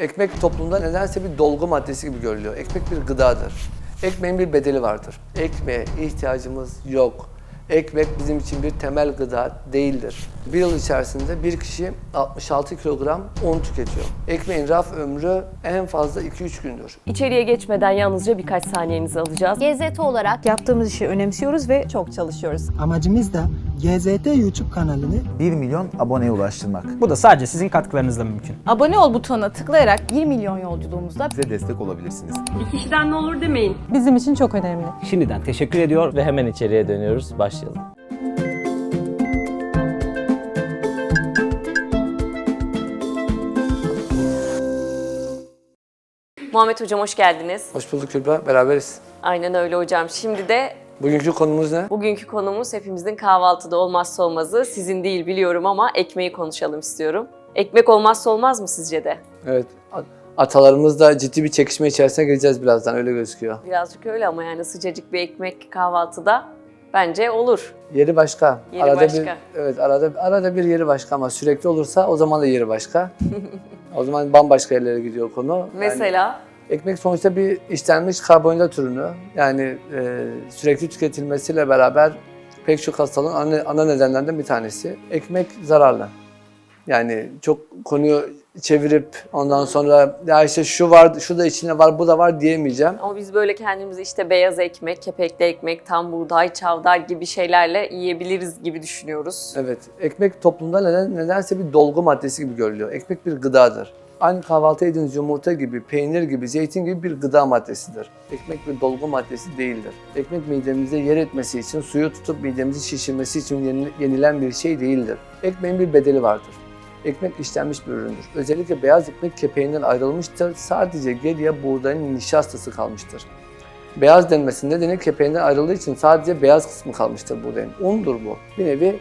Ekmek toplumda nedense bir dolgu maddesi gibi görülüyor. Ekmek bir gıdadır. Ekmeğin bir bedeli vardır. Ekmeğe ihtiyacımız yok. Ekmek bizim için bir temel gıda değildir. Bir yıl içerisinde bir kişi 66 kilogram un tüketiyor. Ekmeğin raf ömrü en fazla 2-3 gündür. İçeriye geçmeden yalnızca birkaç saniyenizi alacağız. GZT olarak Yaptığımız işi önemsiyoruz ve çok çalışıyoruz. Amacımız da GZT YouTube kanalını 1 milyon aboneye ulaştırmak. Bu da sadece sizin katkılarınızla mümkün. Abone ol butonuna tıklayarak 1 milyon yolculuğumuzda Bize destek olabilirsiniz. Bir kişiden ne olur demeyin. bizim için çok önemli. Şimdiden teşekkür ediyor ve hemen içeriye dönüyoruz. Başlayalım. Muhammed Hocam hoş geldiniz. Hoş bulduk Kübra, beraberiz. Aynen öyle hocam. Şimdi de Bugünkü konumuz ne? bugünkü konumuz hepimizin kahvaltıda olmazsa olmazı. Sizin değil biliyorum ama ekmeği konuşalım istiyorum. Ekmek olmazsa olmaz mı sizce de? Evet, atalarımızla ciddi bir çekişme içerisine gireceğiz birazdan, öyle gözüküyor. Birazcık öyle ama yani sıcacık bir ekmek kahvaltıda bence olur. Yeri başka. Yeri arada başka. Bir, evet, arada arada bir yeri başka ama sürekli olursa o zaman da yeri başka. o zaman bambaşka yerlere gidiyor konu. Yani Mesela ekmek sonuçta bir işlenmiş karbonhidrat ürünü. Yani e, sürekli tüketilmesiyle beraber pek çok hastalığın ana, ana nedenlerinden bir tanesi. Ekmek zararlı. Yani çok konuyu çevirip ondan sonra ya işte şu var, şu da içine var, bu da var diyemeyeceğim. ama biz böyle kendimizi işte beyaz ekmek, kepekli ekmek, tam buğday, çavdar gibi şeylerle yiyebiliriz gibi düşünüyoruz. Evet, ekmek toplumda neden, nedense bir dolgu maddesi gibi görülüyor. Ekmek bir gıdadır. Aynı kahvaltı yediğiniz yumurta gibi, peynir gibi, zeytin gibi bir gıda maddesidir. Ekmek bir dolgu maddesi değildir. Ekmek midemizde yer etmesi için, suyu tutup midemizi şişirmesi için yeni- yenilen bir şey değildir. Ekmeğin bir bedeli vardır. Ekmek işlenmiş bir üründür. Özellikle beyaz ekmek kepeğinden ayrılmıştır. Sadece geriye buğdayın nişastası kalmıştır. Beyaz denmesinin nedeni kepeğinden ayrıldığı için sadece beyaz kısmı kalmıştır buğdayın. Undur bu. Bir nevi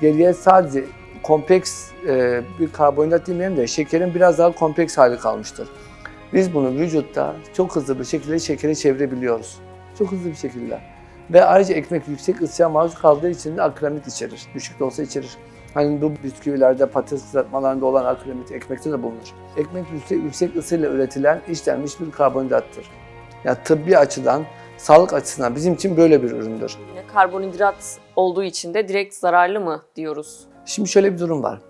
geriye sadece kompleks e, bir karbonhidrat demeyelim de şekerin biraz daha kompleks hali kalmıştır. Biz bunu vücutta çok hızlı bir şekilde şekere çevirebiliyoruz. Çok hızlı bir şekilde. Ve ayrıca ekmek yüksek ısıya maruz kaldığı için de akramit içerir. Düşük de olsa içerir. Hani bu bisküvilerde, patates kızartmalarında olan akramit ekmekte de bulunur. Ekmek yüksek, yüksek ısıyla üretilen işlenmiş bir karbonhidrattır. Yani tıbbi açıdan, sağlık açısından bizim için böyle bir üründür. Yine karbonhidrat olduğu için de direkt zararlı mı diyoruz? Şimdi şöyle bir durum var.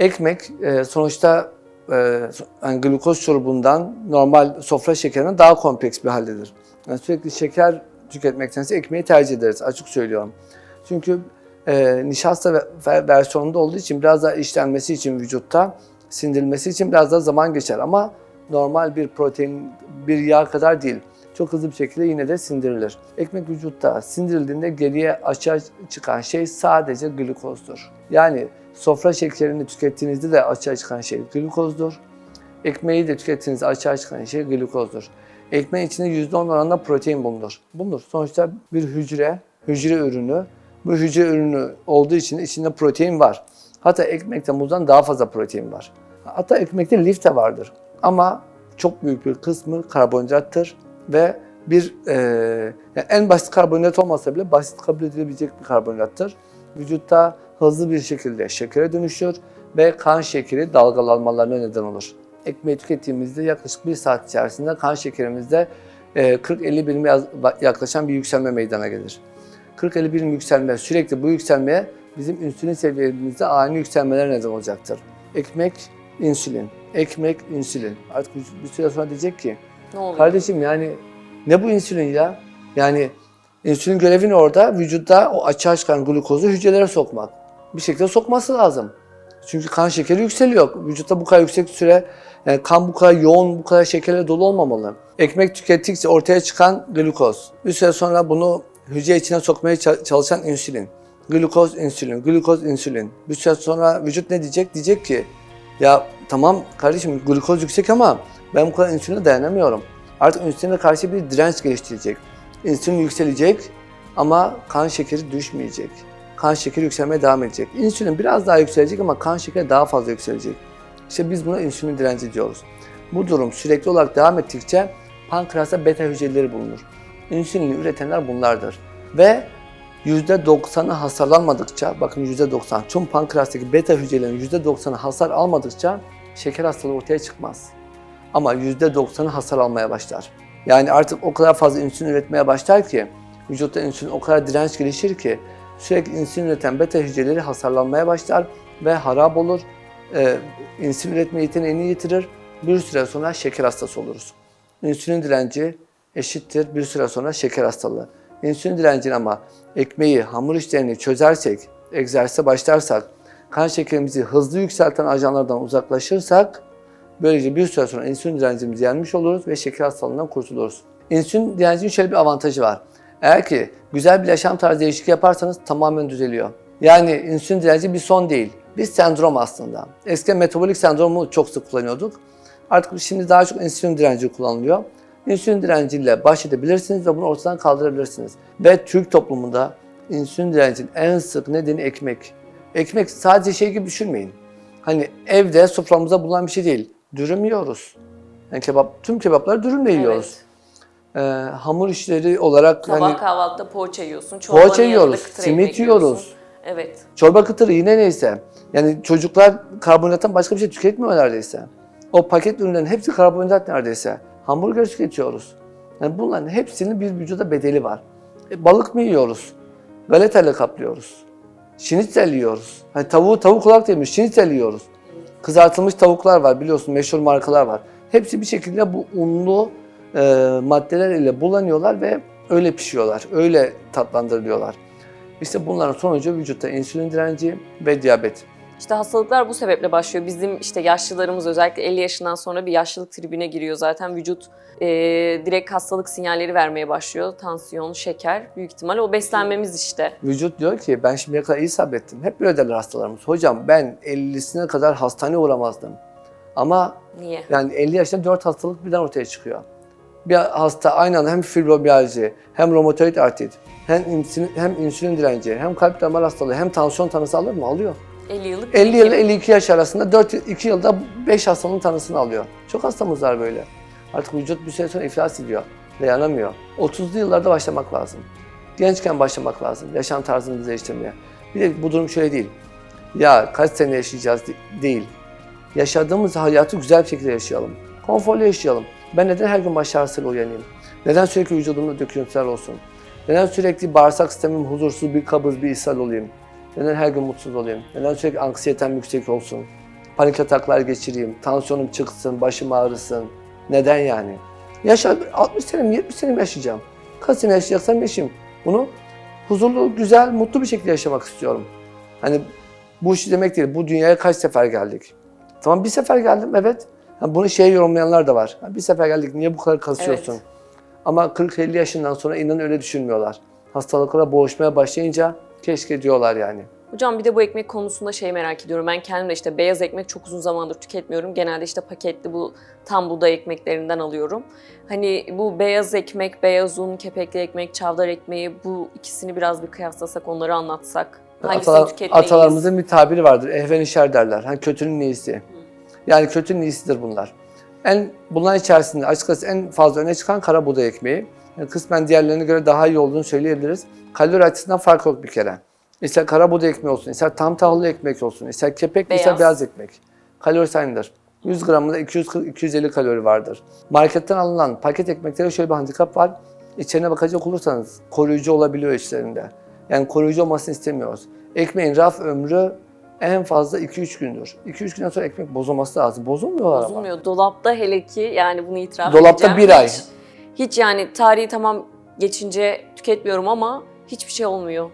Ekmek e, sonuçta e, yani glukoz şurubundan normal sofra şekerinden daha kompleks bir haldedir. Yani sürekli şeker tüketmektense ekmeği tercih ederiz açık söylüyorum. Çünkü e, nişasta ve- ve- versiyonunda olduğu için biraz daha işlenmesi için vücutta sindirilmesi için biraz daha zaman geçer ama normal bir protein, bir yağ kadar değil. Çok hızlı bir şekilde yine de sindirilir. Ekmek vücutta sindirildiğinde geriye açığa çıkan şey sadece glukozdur. Yani sofra şekerini tükettiğinizde de açığa çıkan şey glukozdur. Ekmeği de tükettiğinizde açığa çıkan şey glukozdur. Ekmeğin içinde %10 oranında protein bulunur. Bulunur. Sonuçta bir hücre, hücre ürünü. Bu hücre ürünü olduğu için içinde protein var. Hatta ekmekte muzdan daha fazla protein var. Hatta ekmekte lif de vardır. Ama çok büyük bir kısmı karbonhidrattır ve bir e, yani en basit karbonhidrat olmasa bile basit kabul edilebilecek bir karbonhidrattır. Vücutta hızlı bir şekilde şekere dönüşür ve kan şekeri dalgalanmalarına neden olur. Ekmeği tükettiğimizde yaklaşık bir saat içerisinde kan şekerimizde e, 40-50 birime yaz- yaklaşan bir yükselme meydana gelir. 40-50 birim yükselme, sürekli bu yükselmeye bizim insülin seviyemizde ani yükselmeler neden olacaktır. Ekmek, insülin. Ekmek, insülin. Artık bir- süre sonra diyecek ki, Ne oluyor? kardeşim yani ne bu insülin ya? Yani insülin görevi ne orada? Vücutta o açığa çıkan glukozu hücrelere sokmak. Bir şekilde sokması lazım. Çünkü kan şekeri yükseliyor. Vücutta bu kadar yüksek süre, yani kan bu kadar yoğun, bu kadar şekerle dolu olmamalı. Ekmek tükettikçe ortaya çıkan glukoz. Bir süre sonra bunu hücre içine sokmaya ça- çalışan insülin. Glukoz, insülin, glukoz, insülin. Bir süre sonra vücut ne diyecek? Diyecek ki ya tamam kardeşim glukoz yüksek ama ben bu kadar insüline dayanamıyorum. Artık insüline karşı bir direnç geliştirecek. İnsülin yükselecek ama kan şekeri düşmeyecek. Kan şekeri yükselmeye devam edecek. İnsülin biraz daha yükselecek ama kan şekeri daha fazla yükselecek. İşte biz buna insülin direnci diyoruz. Bu durum sürekli olarak devam ettikçe pankreasta beta hücreleri bulunur. İnsülini üretenler bunlardır. Ve %90'ı hasarlanmadıkça, bakın %90, tüm pankreastaki beta hücrelerin %90'ı hasar almadıkça şeker hastalığı ortaya çıkmaz. Ama %90'ı hasar almaya başlar. Yani artık o kadar fazla insülin üretmeye başlar ki, vücutta insülin o kadar direnç gelişir ki sürekli insülin üreten beta hücreleri hasarlanmaya başlar ve harap olur. Ee, insülin üretme yeteneğini yitirir. Bir süre sonra şeker hastası oluruz. İnsülin direnci eşittir bir süre sonra şeker hastalığı. İnsülin direncini ama ekmeği, hamur işlerini çözersek, egzersize başlarsak, kan şekerimizi hızlı yükselten ajanlardan uzaklaşırsak, böylece bir süre sonra insülin direncimizi yenmiş oluruz ve şeker hastalığından kurtuluruz. İnsülin direncinin şöyle bir avantajı var. Eğer ki güzel bir yaşam tarzı değişikliği yaparsanız tamamen düzeliyor. Yani insülin direnci bir son değil, bir sendrom aslında. Eskiden metabolik sendromu çok sık kullanıyorduk. Artık şimdi daha çok insülin direnci kullanılıyor. İnsülin direnciyle baş edebilirsiniz ve bunu ortadan kaldırabilirsiniz. Ve Türk toplumunda insülin direncinin en sık nedeni ekmek. Ekmek sadece şey gibi düşünmeyin. Hani evde soframıza bulunan bir şey değil. Dürüm yiyoruz. Yani kebap, tüm kebapları dürümle yiyoruz. Ee, hamur işleri olarak Sabah hani kahvaltıda poğaça yiyorsun. poğaça yiyoruz, simit yiyoruz. Evet. Çorba kıtırı yine neyse. Yani çocuklar karbonhidrattan başka bir şey tüketmiyor neredeyse. O paket ürünlerin hepsi karbonhidrat neredeyse. Hamburger tüketiyoruz. Yani bunların hepsinin bir vücuda bedeli var. E, balık mı yiyoruz? Galetayla kaplıyoruz. Şinitzel yiyoruz. Hani tavuğu tavuk değil mi? Şinitzel yiyoruz. Kızartılmış tavuklar var biliyorsun meşhur markalar var. Hepsi bir şekilde bu unlu e, maddeler ile bulanıyorlar ve öyle pişiyorlar. Öyle tatlandırılıyorlar. İşte bunların sonucu vücutta insülin direnci ve diyabet. İşte hastalıklar bu sebeple başlıyor. Bizim işte yaşlılarımız özellikle 50 yaşından sonra bir yaşlılık tribine giriyor zaten. Vücut e, direkt hastalık sinyalleri vermeye başlıyor. Tansiyon, şeker büyük ihtimal o beslenmemiz işte. Vücut diyor ki ben şimdiye kadar iyi sabrettim. Hep böyle derler hastalarımız. Hocam ben 50'sine kadar hastaneye uğramazdım. Ama Niye? yani 50 yaşında 4 hastalık birden ortaya çıkıyor. Bir hasta aynı anda hem fibromiyalji, hem romatoid artrit, hem insülin, hem insülin direnci, hem kalp damar hastalığı, hem tansiyon tanısı alır mı? Alıyor. 50 yıllık 50 birikim. ile 52 yaş arasında 4 2 yılda 5 hastalığın tanısını alıyor. Çok hastamız var böyle. Artık vücut bir süre sonra iflas ediyor. Dayanamıyor. 30'lu yıllarda başlamak lazım. Gençken başlamak lazım. Yaşam tarzımızı değiştirmeye. Bir de bu durum şöyle değil. Ya kaç sene yaşayacağız de- değil. Yaşadığımız hayatı güzel bir şekilde yaşayalım. Konforlu yaşayalım. Ben neden her gün baş ağrısıyla uyanayım? Neden sürekli vücudumda döküntüler olsun? Neden sürekli bağırsak sistemim huzursuz bir kabız, bir ishal olayım? Neden her gün mutsuz olayım? Neden sürekli anksiyetem yüksek olsun? Panik ataklar geçireyim, tansiyonum çıksın, başım ağrısın. Neden yani? Yaşa 60 senem, 70 senem yaşayacağım. Kaç sene yaşayacaksam yaşayayım. Bunu huzurlu, güzel, mutlu bir şekilde yaşamak istiyorum. Hani bu şu demek değil, bu dünyaya kaç sefer geldik? Tamam bir sefer geldim, evet. Ha, bunu şey yorumlayanlar da var. Bir sefer geldik, niye bu kadar kasıyorsun? Evet. Ama 40-50 yaşından sonra inan öyle düşünmüyorlar. Hastalıklara boğuşmaya başlayınca keşke diyorlar yani. Hocam bir de bu ekmek konusunda şey merak ediyorum. Ben kendim de işte beyaz ekmek çok uzun zamandır tüketmiyorum. Genelde işte paketli bu tam buğday ekmeklerinden alıyorum. Hani bu beyaz ekmek, beyaz un, kepekli ekmek, çavdar ekmeği bu ikisini biraz bir kıyaslasak, onları anlatsak. Hangisini Atalar- tüketmeliyiz? atalarımızın bir tabiri vardır. Ehven işer derler. Hani kötünün iyisi. Yani kötünün iyisidir bunlar. En bunların içerisinde açıkçası en fazla öne çıkan kara buğday ekmeği. Kısmen diğerlerine göre daha iyi olduğunu söyleyebiliriz. Kalori açısından fark yok bir kere. İster kara buğday ekmeği olsun, ister tam tahıllı ekmek olsun, ister kepek, ister Beyaz. beyaz ekmek. Kalorisi aynıdır. 100 gramında 240-250 kalori vardır. Marketten alınan paket ekmeklere şöyle bir handikap var. İçerine bakacak olursanız koruyucu olabiliyor içlerinde. Yani koruyucu olmasını istemiyoruz. Ekmeğin raf ömrü en fazla 2-3 gündür. 2-3 günden sonra ekmek bozulması lazım. Bozulmuyorlar ama. Bozulmuyor. Dolapta hele ki yani bunu itiraf Dolapta edeceğim. bir ay. Hiç, yani tarihi tamam geçince tüketmiyorum ama hiçbir şey olmuyor.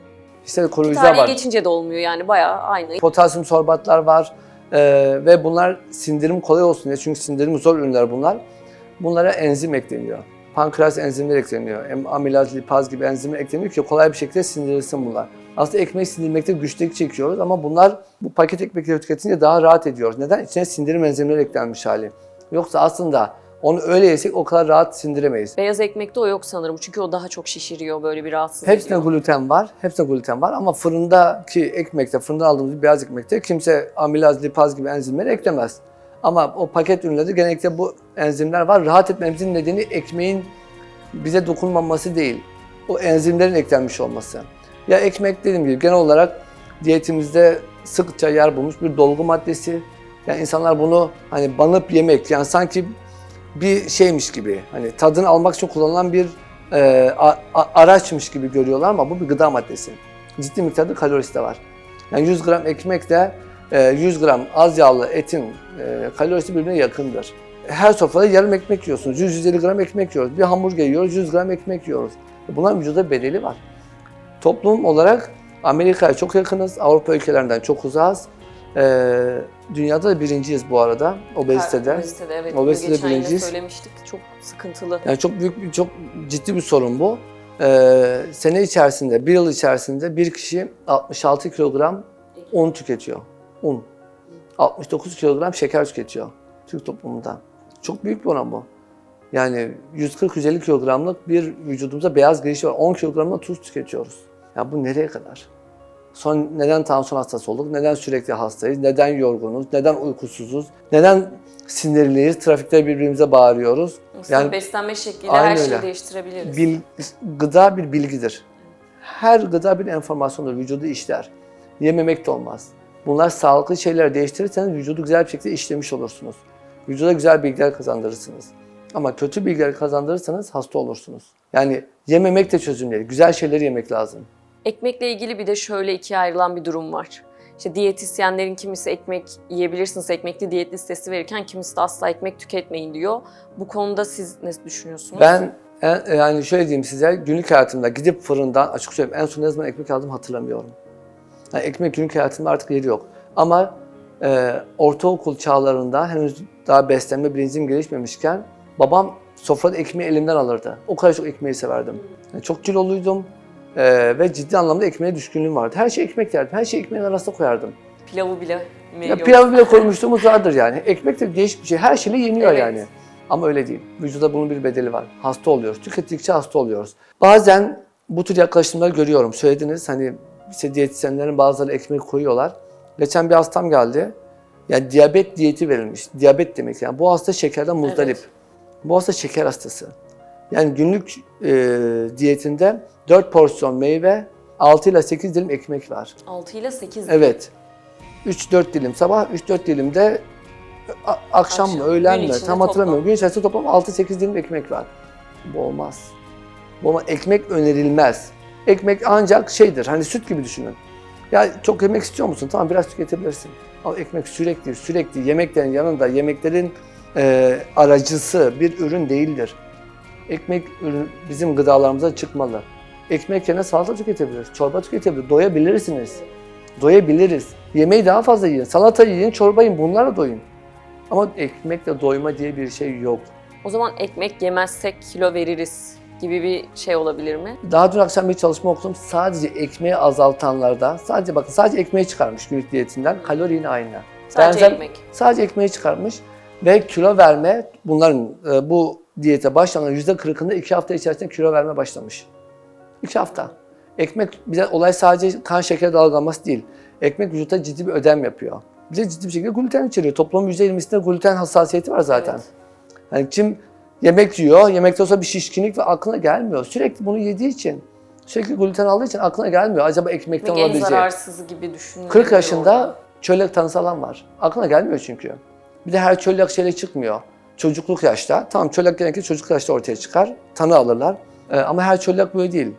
İşte Tarihi var. geçince de olmuyor yani bayağı aynı. Potasyum sorbatlar var. Ee, ve bunlar sindirim kolay olsun diye. Çünkü sindirim zor ürünler bunlar. Bunlara enzim ekleniyor. Pankreas enzimleri ekleniyor. Hem amilaz, lipaz gibi enzimler ekleniyor ki kolay bir şekilde sindirilsin bunlar. Aslında ekmeği sindirmekte güçlük çekiyoruz ama bunlar bu paket ekmekleri tüketince daha rahat ediyoruz. Neden? İçine sindirim enzimleri eklenmiş hali. Yoksa aslında onu öyle yesek o kadar rahat sindiremeyiz. Beyaz ekmekte o yok sanırım çünkü o daha çok şişiriyor böyle bir rahatsız Hepsinde ediyor. gluten var. Hepsinde gluten var ama fırındaki ekmekte, fırından aldığımız beyaz ekmekte kimse amilaz, lipaz gibi enzimleri eklemez. Ama o paket ürünlerde genellikle bu enzimler var. Rahat etmemizin nedeni ekmeğin bize dokunmaması değil. O enzimlerin eklenmiş olması. Ya ekmek dediğim gibi genel olarak diyetimizde sıkça yer bulmuş bir dolgu maddesi. Yani insanlar bunu hani banıp yemek yani sanki bir şeymiş gibi, hani tadını almak için kullanılan bir e, a- a- araçmış gibi görüyorlar ama bu bir gıda maddesi. Ciddi miktarda kalorisi de var. Yani 100 gram ekmekle e, 100 gram az yağlı etin e, kalorisi birbirine yakındır. Her sofrada yarım ekmek yiyorsunuz. 100-150 gram ekmek yiyoruz. Bir hamburger yiyoruz, 100 gram ekmek yiyoruz. Bunların vücuda bedeli var. Toplum olarak Amerika'ya çok yakınız, Avrupa ülkelerinden çok uzağız. Ee, dünyada da birinciyiz bu arada obezitede. Obezitede evet. Obezitede Geçen yine birinciyiz. söylemiştik. Çok sıkıntılı. Yani çok büyük, bir- çok ciddi bir sorun bu. Ee, sene içerisinde, bir yıl içerisinde bir kişi 66 kilogram un tüketiyor. Un. 69 kilogram şeker tüketiyor Türk toplumunda. Çok büyük bir oran bu. Yani 140-150 kilogramlık bir vücudumuzda beyaz girişi var. 10 kilogramda tuz tüketiyoruz. Ya bu nereye kadar? Son neden tansiyon hastası olduk? Neden sürekli hastayız? Neden yorgunuz? Neden uykusuzuz? Neden sinirliyiz? Trafikte birbirimize bağırıyoruz. Aslında Yani beslenme şekliyle her şeyi öyle. değiştirebiliriz. Bil, gıda bir bilgidir. Her gıda bir enformasyondur, vücudu işler. Yememek de olmaz. Bunlar sağlıklı şeyler değiştirirseniz vücudu güzel bir şekilde işlemiş olursunuz. Vücuda güzel bilgiler kazandırırsınız. Ama kötü bilgiler kazandırırsanız hasta olursunuz. Yani yememek de çözüm değil. Güzel şeyleri yemek lazım. Ekmekle ilgili bir de şöyle ikiye ayrılan bir durum var. İşte diyetisyenlerin kimisi ekmek yiyebilirsiniz, ekmekli diyet listesi verirken kimisi de asla ekmek tüketmeyin diyor. Bu konuda siz ne düşünüyorsunuz? Ben en- yani şöyle diyeyim size günlük hayatımda gidip fırından açık söyleyeyim en son ne zaman ekmek aldım hatırlamıyorum. Yani ekmek günlük hayatımda artık yeri yok. Ama e, ortaokul çağlarında henüz daha beslenme bilincim gelişmemişken babam sofrada ekmeği elimden alırdı. O kadar çok ekmeği severdim. Yani çok kiloluydum e, ve ciddi anlamda ekmeğe düşkünlüğüm vardı. Her şey ekmek yerdim. Her şeyi ekmeğin arasına koyardım. Pilavı bile mi? Ya Yok. pilav bile koymuşluğumuz vardır yani. Ekmek de değişik bir şey. Her şeyle yeniyor Evet. yani. Ama öyle değil. Vücuda bunun bir bedeli var. Hasta oluyoruz. Tükettikçe hasta oluyoruz. Bazen bu tür yaklaşımları görüyorum. Söylediniz hani işte diyetisyenlerin bazıları ekmek koyuyorlar. Geçen bir hastam geldi. Yani diyabet diyeti verilmiş. Diyabet demek yani. Bu hasta şekerden muzdarip. Evet. Bu hasta şeker hastası. Yani günlük e, diyetinde 4 porsiyon meyve, 6 ile 8 dilim ekmek var. 6 ile 8 Evet. 3-4 dilim sabah, 3-4 dilim de a- akşam mı, Akşam. öğlen Gün mi tam hatırlamıyorum. Gün içerisinde toplam 6-8 dilim ekmek var. Bu olmaz. Bu olmaz. Ekmek önerilmez. Ekmek ancak şeydir, hani süt gibi düşünün. Ya çok yemek istiyor musun? Tamam biraz tüketebilirsin. Ama ekmek sürekli, sürekli yemeklerin yanında, yemeklerin e, aracısı bir ürün değildir. Ekmek ürün bizim gıdalarımıza çıkmalı. Ekmek yerine salata tüketebiliriz, çorba tüketebiliriz, doyabilirsiniz. Doyabiliriz. Yemeği daha fazla yiyin. Salata yiyin, çorba yiyin. Bunlarla doyun. Ama ekmekle doyma diye bir şey yok. O zaman ekmek yemezsek kilo veririz gibi bir şey olabilir mi? Daha dün akşam bir çalışma okudum. Sadece ekmeği azaltanlarda, sadece bakın sadece ekmeği çıkarmış günlük diyetinden. Kalori yine aynı. Sadece Benzer- ekmek. Sadece ekmeği çıkarmış ve kilo verme bunların e, bu diyete başlanan yüzde kırkında iki hafta içerisinde kilo verme başlamış. İki hafta. Ekmek bize olay sadece kan şekeri dalgalanması değil. Ekmek vücutta ciddi bir ödem yapıyor. Bize ciddi bir şekilde gluten içeriyor. Toplumun %20'sinde gluten hassasiyeti var zaten. Evet. Yani kim yemek yiyor, yemekten sonra bir şişkinlik ve aklına gelmiyor. Sürekli bunu yediği için, sürekli gluten aldığı için aklına gelmiyor. Acaba ekmekten Ekmek en zararsızı gibi düşünülüyor. 40 yaşında çölyak tanısı alan var. Aklına gelmiyor çünkü. Bir de her çölyak şeyle çıkmıyor. Çocukluk yaşta. Tamam çölyak genellikle çocukluk yaşta ortaya çıkar. Tanı alırlar. Ee, ama her çölyak böyle değil.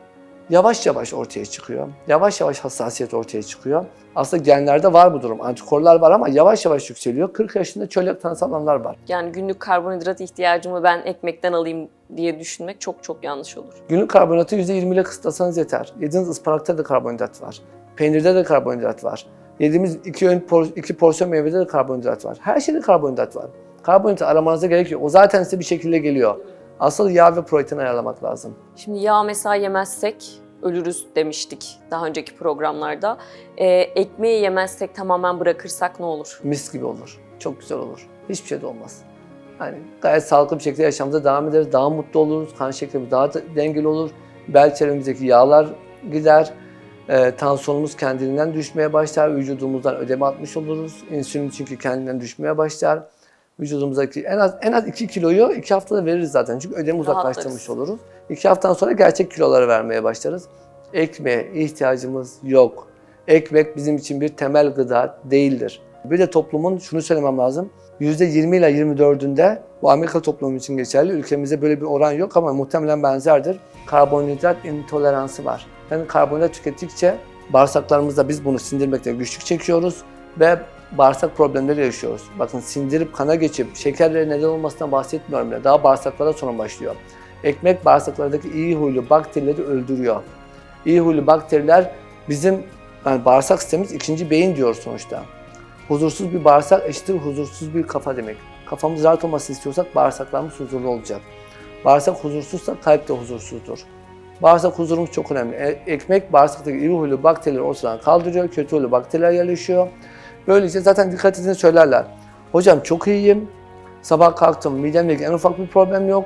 Yavaş yavaş ortaya çıkıyor. Yavaş yavaş hassasiyet ortaya çıkıyor. Aslında genlerde var bu durum. Antikorlar var ama yavaş yavaş yükseliyor. 40 yaşında çölyak tanısı alanlar var. Yani günlük karbonhidrat ihtiyacımı ben ekmekten alayım diye düşünmek çok çok yanlış olur. Günlük karbonatı %20 ile kısıtlasanız yeter. Yediğiniz ıspanakta da karbonhidrat var. Peynirde de karbonhidrat var. Yediğimiz iki, ön, por- iki porsiyon meyvede de karbonhidrat var. Her şeyde karbonhidrat var. Karbonhidrat aramanıza gerek yok. O zaten size bir şekilde geliyor. Asıl yağ ve protein ayarlamak lazım. Şimdi yağ mesela yemezsek ölürüz demiştik daha önceki programlarda. Ee, ekmeği yemezsek tamamen bırakırsak ne olur? Mis gibi olur. Çok güzel olur. Hiçbir şey de olmaz. Yani gayet sağlıklı bir şekilde yaşamımıza devam ederiz. Daha mutlu oluruz. Kan şekerimiz daha da dengeli olur. Bel çevremizdeki yağlar gider. Ee, tansiyonumuz kendiliğinden düşmeye başlar. Vücudumuzdan ödeme atmış oluruz. İnsülin çünkü kendinden düşmeye başlar. Vücudumuzdaki en az en az 2 kiloyu 2 haftada veririz zaten. Çünkü ödemi uzaklaştırmış oluruz. 2 haftadan sonra gerçek kiloları vermeye başlarız. Ekmeğe ihtiyacımız yok. Ekmek bizim için bir temel gıda değildir. Bir de toplumun şunu söylemem lazım. %20 ile 24'ünde bu Amerika toplumu için geçerli. Ülkemizde böyle bir oran yok ama muhtemelen benzerdir. Karbonhidrat intoleransı var. Yani karbonhidrat tükettikçe bağırsaklarımızda biz bunu sindirmekte güçlük çekiyoruz ve bağırsak problemleri yaşıyoruz. Bakın sindirip kana geçip şekerlere neden olmasından bahsetmiyorum bile. Daha bağırsaklara sonra başlıyor. Ekmek bağırsaklardaki iyi huylu bakterileri öldürüyor. İyi huylu bakteriler bizim yani bağırsak sistemimiz ikinci beyin diyor sonuçta. Huzursuz bir bağırsak eşittir huzursuz bir kafa demek. Kafamız rahat olmasını istiyorsak bağırsaklarımız huzurlu olacak. Bağırsak huzursuzsa kalp de huzursuzdur. Bağırsak huzurumuz çok önemli. E- ekmek bağırsaktaki iyi huylu bakterileri ortadan kaldırıyor, kötü huylu bakteriler yerleşiyor. Böylece zaten dikkat edin söylerler. Hocam çok iyiyim, sabah kalktım, midemle ilgili en ufak bir problem yok.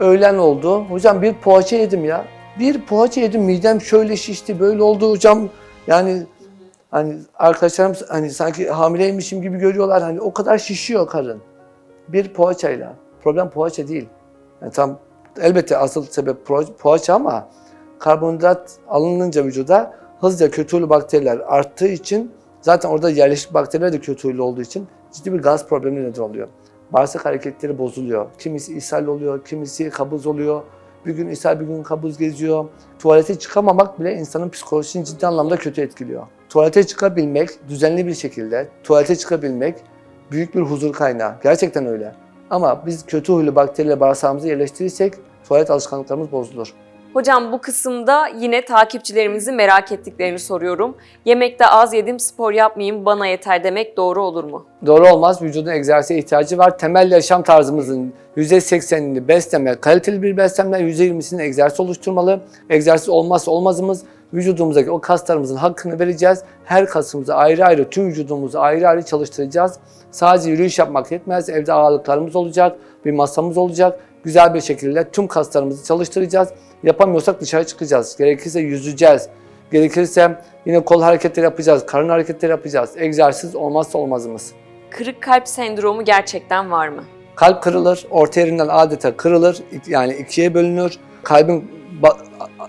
Öğlen oldu, hocam bir poğaça yedim ya. Bir poğaça yedim, midem şöyle şişti, böyle oldu hocam. Yani Hani arkadaşlarım hani sanki hamileymişim gibi görüyorlar. Hani o kadar şişiyor karın. Bir poğaçayla. Problem poğaça değil. Yani tam elbette asıl sebep poğaça ama karbonhidrat alınınca vücuda hızlıca kötü huylu bakteriler arttığı için zaten orada yerleşik bakteriler de kötü huylu olduğu için ciddi bir gaz problemi neden oluyor. Bağırsak hareketleri bozuluyor. Kimisi ishal oluyor, kimisi kabız oluyor. Bir gün ishal, bir gün kabız geziyor. Tuvalete çıkamamak bile insanın psikolojisini ciddi anlamda kötü etkiliyor. Tuvalete çıkabilmek, düzenli bir şekilde tuvalete çıkabilmek büyük bir huzur kaynağı. Gerçekten öyle. Ama biz kötü huylu bakteriyle bağırsağımızı yerleştirirsek tuvalet alışkanlıklarımız bozulur. Hocam bu kısımda yine takipçilerimizin merak ettiklerini soruyorum. Yemekte az yedim, spor yapmayayım, bana yeter demek doğru olur mu? Doğru olmaz. Vücudun egzersize ihtiyacı var. Temel yaşam tarzımızın %80'ini besleme, kaliteli bir beslenme, %20'sini egzersiz oluşturmalı. Egzersiz olmazsa olmazımız vücudumuzdaki o kaslarımızın hakkını vereceğiz. Her kasımızı ayrı ayrı, tüm vücudumuzu ayrı ayrı çalıştıracağız. Sadece yürüyüş yapmak yetmez. Evde ağırlıklarımız olacak, bir masamız olacak. Güzel bir şekilde tüm kaslarımızı çalıştıracağız. Yapamıyorsak dışarı çıkacağız. Gerekirse yüzeceğiz. Gerekirse yine kol hareketleri yapacağız, karın hareketleri yapacağız. Egzersiz olmazsa olmazımız. Kırık kalp sendromu gerçekten var mı? Kalp kırılır, orta yerinden adeta kırılır, yani ikiye bölünür. Kalbin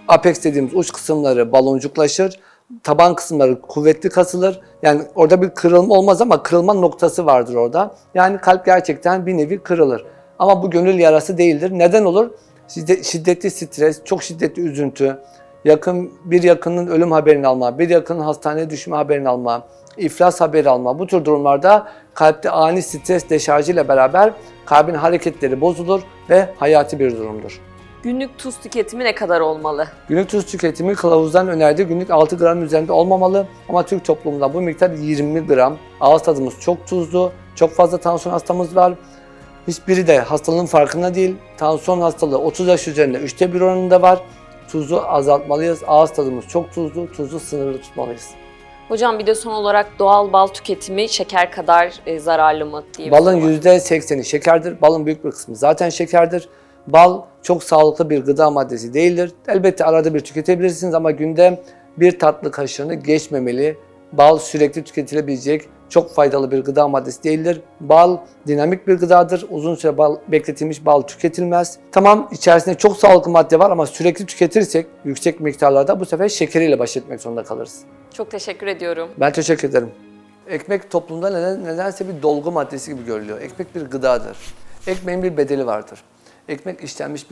apex dediğimiz uç kısımları baloncuklaşır, taban kısımları kuvvetli kasılır. Yani orada bir kırılma olmaz ama kırılma noktası vardır orada. Yani kalp gerçekten bir nevi kırılır. Ama bu gönül yarası değildir. Neden olur? Şiddet- Şiddetli stres, çok şiddetli üzüntü, yakın bir yakının ölüm haberini alma, bir yakının hastaneye düşme haberini alma, iflas haberi alma. Bu tür durumlarda kalpte ani stres deşarjıyla beraber kalbin hareketleri bozulur ve hayati bir durumdur. Günlük tuz tüketimi ne kadar olmalı? Günlük tuz tüketimi kılavuzdan önerdiği günlük 6 gram üzerinde olmamalı ama Türk toplumunda bu miktar 20 gram. Ağız tadımız çok tuzlu, çok fazla tansiyon hastamız var. Hiçbiri de hastalığın farkında değil. Tansiyon hastalığı 30 yaş üzerinde 3'te 1 oranında var. Tuzu azaltmalıyız. Ağız tadımız çok tuzlu, tuzu sınırlı tutmalıyız. Hocam bir de son olarak doğal bal tüketimi şeker kadar e, zararlı mı diye Balın soru var. %80'i şekerdir. Balın büyük bir kısmı zaten şekerdir. Bal çok sağlıklı bir gıda maddesi değildir. Elbette arada bir tüketebilirsiniz ama günde bir tatlı kaşığını geçmemeli. Bal sürekli tüketilebilecek çok faydalı bir gıda maddesi değildir. Bal dinamik bir gıdadır. Uzun süre bal, bekletilmiş bal tüketilmez. Tamam içerisinde çok sağlıklı madde var ama sürekli tüketirsek yüksek miktarlarda bu sefer şekeriyle baş etmek zorunda kalırız. Çok teşekkür ediyorum. Ben teşekkür ederim. Ekmek toplumda neden, nedense bir dolgu maddesi gibi görülüyor. Ekmek bir gıdadır. Ekmeğin bir bedeli vardır. Ekmek işlenmiş bir